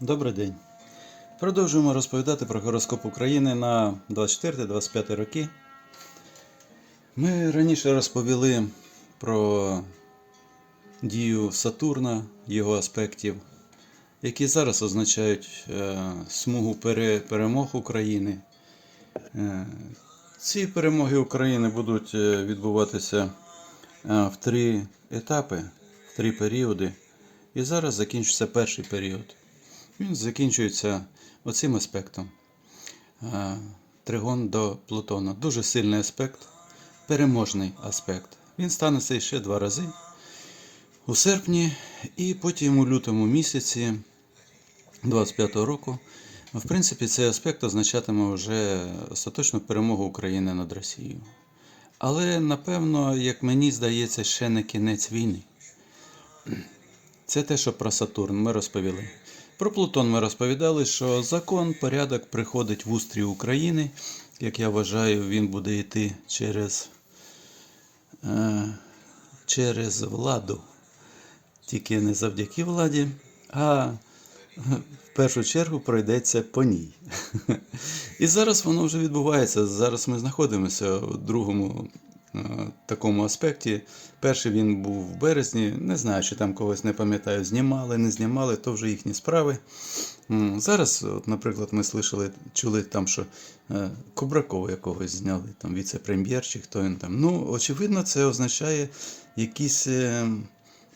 Добрий день. Продовжуємо розповідати про гороскоп України на 24-25 роки. Ми раніше розповіли про дію Сатурна, його аспектів, які зараз означають е, смугу пере- перемог України. Е, ці перемоги України будуть е, відбуватися в три етапи, в три періоди. І зараз закінчиться перший період. Він закінчується оцим аспектом. Е, Тригон до Плутона. Дуже сильний аспект, переможний аспект. Він станеться ще два рази у серпні і потім у лютому місяці 25-го року. В принципі, цей аспект означатиме вже остаточну перемогу України над Росією. Але, напевно, як мені здається, ще не кінець війни. Це те, що про Сатурн ми розповіли. Про Плутон ми розповідали, що закон, порядок приходить в устрій України. Як я вважаю, він буде йти через, е, через владу. Тільки не завдяки владі, а в першу чергу пройдеться по ній. І зараз воно вже відбувається. Зараз ми знаходимося у другому е, такому аспекті. Перший він був в березні. Не знаю, чи там когось не пам'ятаю, знімали, не знімали, то вже їхні справи. Зараз, от, наприклад, ми слышали, чули там, що е, Кубракова якогось зняли, там віце-прем'єр чи хто він там. Ну, очевидно, це означає якісь е,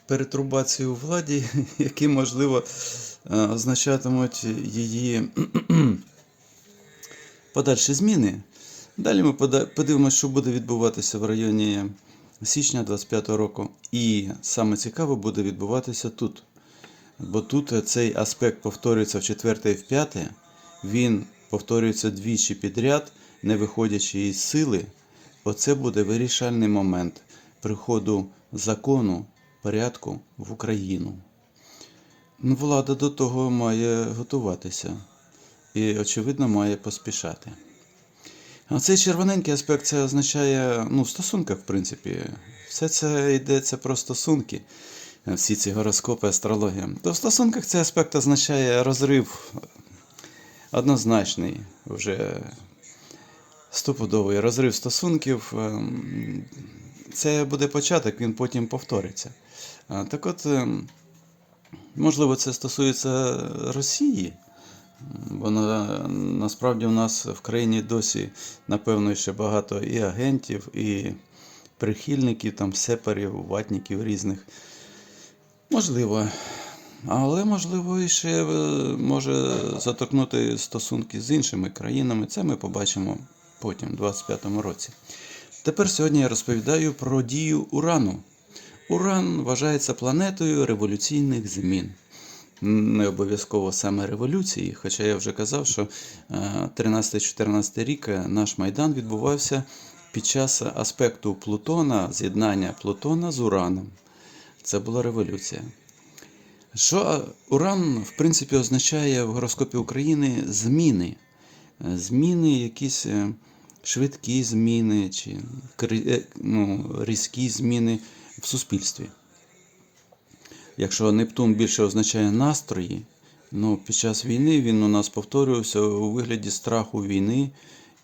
перетрубації у владі, які, можливо, е, означатимуть її подальші зміни. Далі ми подивимося, що буде відбуватися в районі січня 25 року. І саме цікаво буде відбуватися тут. Бо тут цей аспект повторюється в четверте і в п'яте, він повторюється двічі підряд, не виходячи із сили. Оце буде вирішальний момент приходу закону, порядку в Україну. Ну, Влада до того має готуватися і, очевидно, має поспішати. А цей червоненький аспект це означає ну, в в принципі. Все це йдеться про стосунки, всі ці гороскопи, астрологія. То в стосунках цей аспект означає розрив однозначний, вже стопудовий розрив стосунків. Ем, Це буде початок, він потім повториться. Так от, ем, можливо, це стосується Росії. Бо на, насправді у нас в країні досі, напевно, ще багато і агентів, і прихильників, там, сепарів, ватників різних. Можливо. Але, можливо, і ще е, може заторкнути стосунки з іншими країнами. Це ми побачимо потім, у 25-му році. Тепер сьогодні я розповідаю про дію Урану. Уран вважається планетою революційних змін не обов'язково саме революції. Хоча я вже казав, що 13-14 рік наш Майдан відбувався під час аспекту Плутона, з'єднання Плутона з Ураном. Це була революція. Що Уран, в принципі, означає в гороскопі України зміни. Зміни, якісь е, швидкі зміни, чи е, ну, різкі зміни в суспільстві. Якщо Нептун більше означає настрої, ну під час війни він у нас повторювався у вигляді страху війни,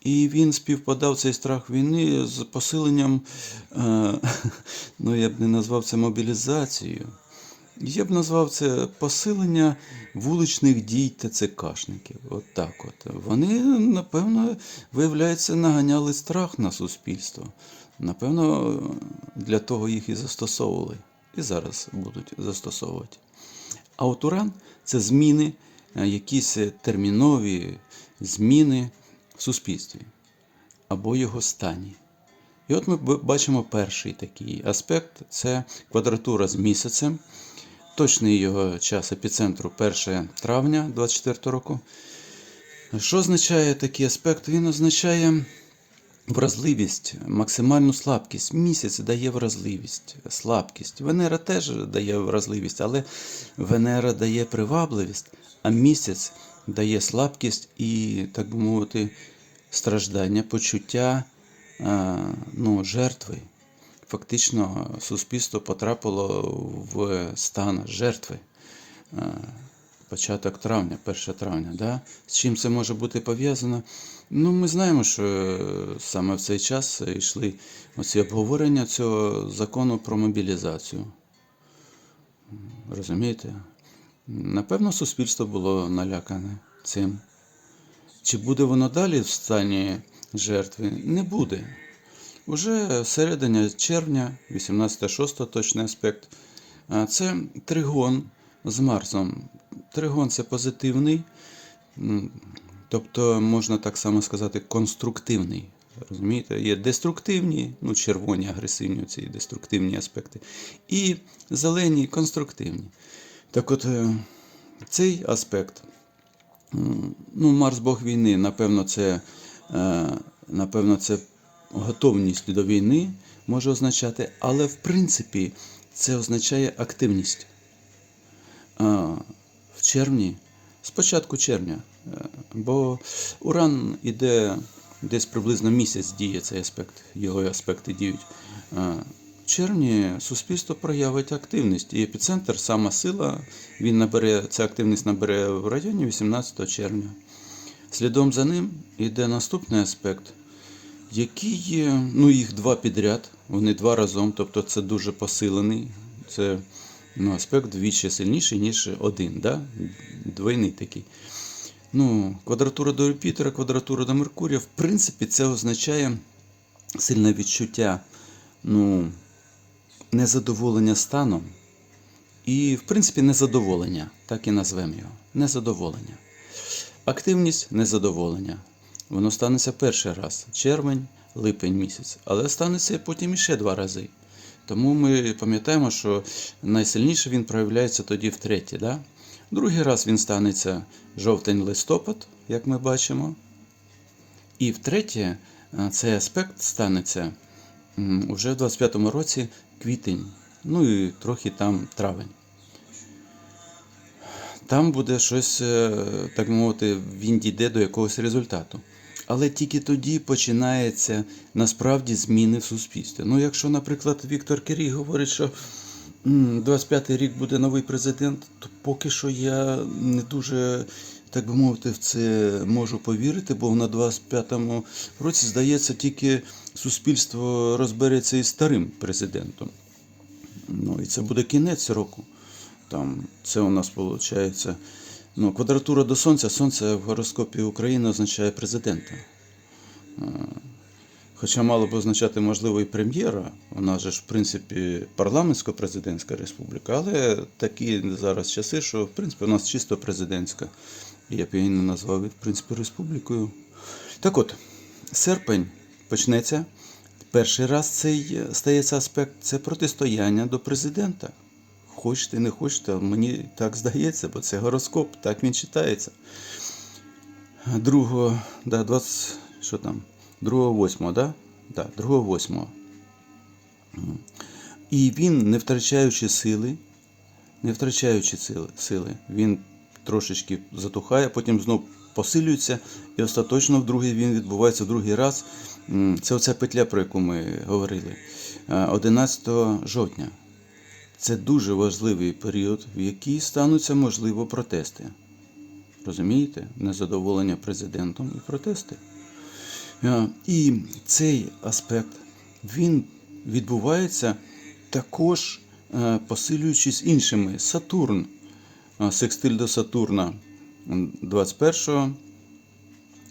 і він співпадав цей страх війни з посиленням, е, ну я б не назвав це мобілізацією. Я б назвав це посилення вуличних дій ТЦКшників. От так от. Вони, напевно, виявляється, наганяли страх на суспільство. Напевно, для того їх і застосовували. І зараз будуть застосовувати. А от уран це зміни, е, якісь термінові зміни в суспільстві або його стані. І от ми бачимо перший такий аспект це квадратура з місяцем. Точний його час епіцентру 1 травня 24 року. Що означає такий аспект? Він означає вразливість, максимальну слабкість. Місяць дає вразливість, слабкість. Венера теж дає вразливість, але Венера дає привабливість, а місяць дає слабкість і, так би мовити, страждання, почуття ну, жертви. Фактично, суспільство потрапило в стан жертви. Початок травня, 1 травня. Да? З чим це може бути пов'язано? Ну, ми знаємо, що е, саме в цей час йшли оці обговорення цього закону про мобілізацію. Розумієте? Напевно, суспільство було налякане цим. Чи буде воно далі в стані жертви? Не буде. Уже середина червня, 18-6 точний аспект. Це тригон з Марсом. Тригон це позитивний, тобто, можна так само сказати, конструктивний. Розумієте? Є деструктивні, ну, червоні, агресивні ці деструктивні аспекти, і зелені конструктивні. Так от, е, цей аспект Ну, Марс Бог війни, напевно, це, е, напевно, це готовність до війни може означати, але в принципі це означає активність. Червні, з початку червня, е, бо Уран іде десь приблизно місяць діє цей аспект, його аспекти діють. Е, В червні суспільство проявить активність, і епіцентр, сама сила, він набере, ця активність набере в районі 18 червня. Слідом за ним йде наступний аспект, який є, ну їх два підряд, вони два разом, тобто це дуже посилений. Це ну, аспект двічі сильніший, ніж один, да? двойний такий. Ну, квадратура до Юпітера, квадратура до Меркурія, в принципі, це означає сильне відчуття ну, незадоволення станом. І, в принципі, незадоволення, так і назвемо його. Незадоволення. Активність незадоволення. Воно станеться перший раз червень, липень місяць, але станеться потім іще два рази. Тому ми пам'ятаємо, що найсильніше він проявляється тоді втретє. Да? Другий раз він станеться жовтень-листопад, як ми бачимо. І втретє, е, цей аспект станеться м, уже в 25-му році квітень, ну і трохи там травень. Там буде щось, е, так мовити, він дійде до якогось результату. Але тільки тоді починаються насправді зміни в суспільстві. Ну, якщо, наприклад, Віктор Кирій говорить, що 25-й рік буде новий президент, то поки що я не дуже, так би мовити, в це можу повірити, бо на 25-му році, здається, тільки суспільство розбереться із старим президентом. Ну, і це буде кінець року. Там це у нас виходить. Ну, квадратура до Сонця. Сонце в гороскопі України означає президента. Е, Хоча мало б означати, можливо, і прем'єра. Же ж, в принципі, парламентсько-президентська республіка, але такі зараз часи, що в принципі у нас чисто президентська. Я б її не назвав, в принципі, республікою. Так от, серпень почнеться. Перший раз цей стається аспект це протистояння до президента. Хочете, не хочете, мені так здається, бо це гороскоп, так він читається. Другого, да, 20, що там? 2-8, да? Да, 2-8. І він, не втрачаючи сили, не втрачаючи сили, він трошечки затухає, потім знов посилюється, і остаточно в другий він відбувається в другий раз. Це оця петля, про яку ми говорили. Е, 11 жовтня. Це дуже важливий період, в який стануться, можливо, протести. Розумієте? Незадоволення президентом і протести. І цей аспект він відбувається також посилюючись іншими. Сатурн, секстиль до Сатурна 21,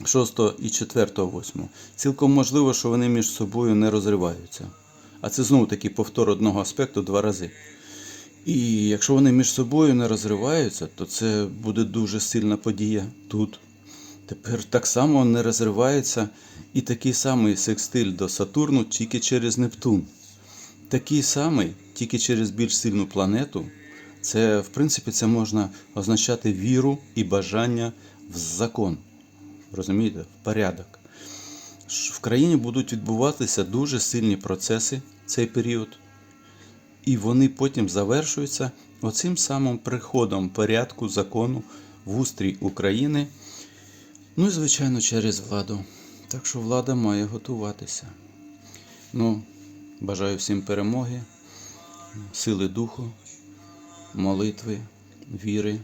6 і 4, 8. Цілком можливо, що вони між собою не розриваються. А це знову таки повтор одного аспекту два рази. І якщо вони між собою не розриваються, то це буде дуже сильна подія тут. Тепер так само не розривається і такий самий секстиль до Сатурну тільки через Нептун. Такий самий, тільки через більш сильну планету. Це, в принципі, це можна означати віру і бажання в закон. Розумієте, в порядок. В країні будуть відбуватися дуже сильні процеси цей період. І вони потім завершуються оцим самим приходом порядку закону в устрій України. Ну і, звичайно, через владу. Так що влада має готуватися. Ну, бажаю всім перемоги, сили духу, молитви, віри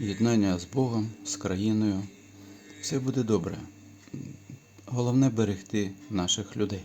єднання з Богом, з країною. Все буде добре. Головне берегти наших людей.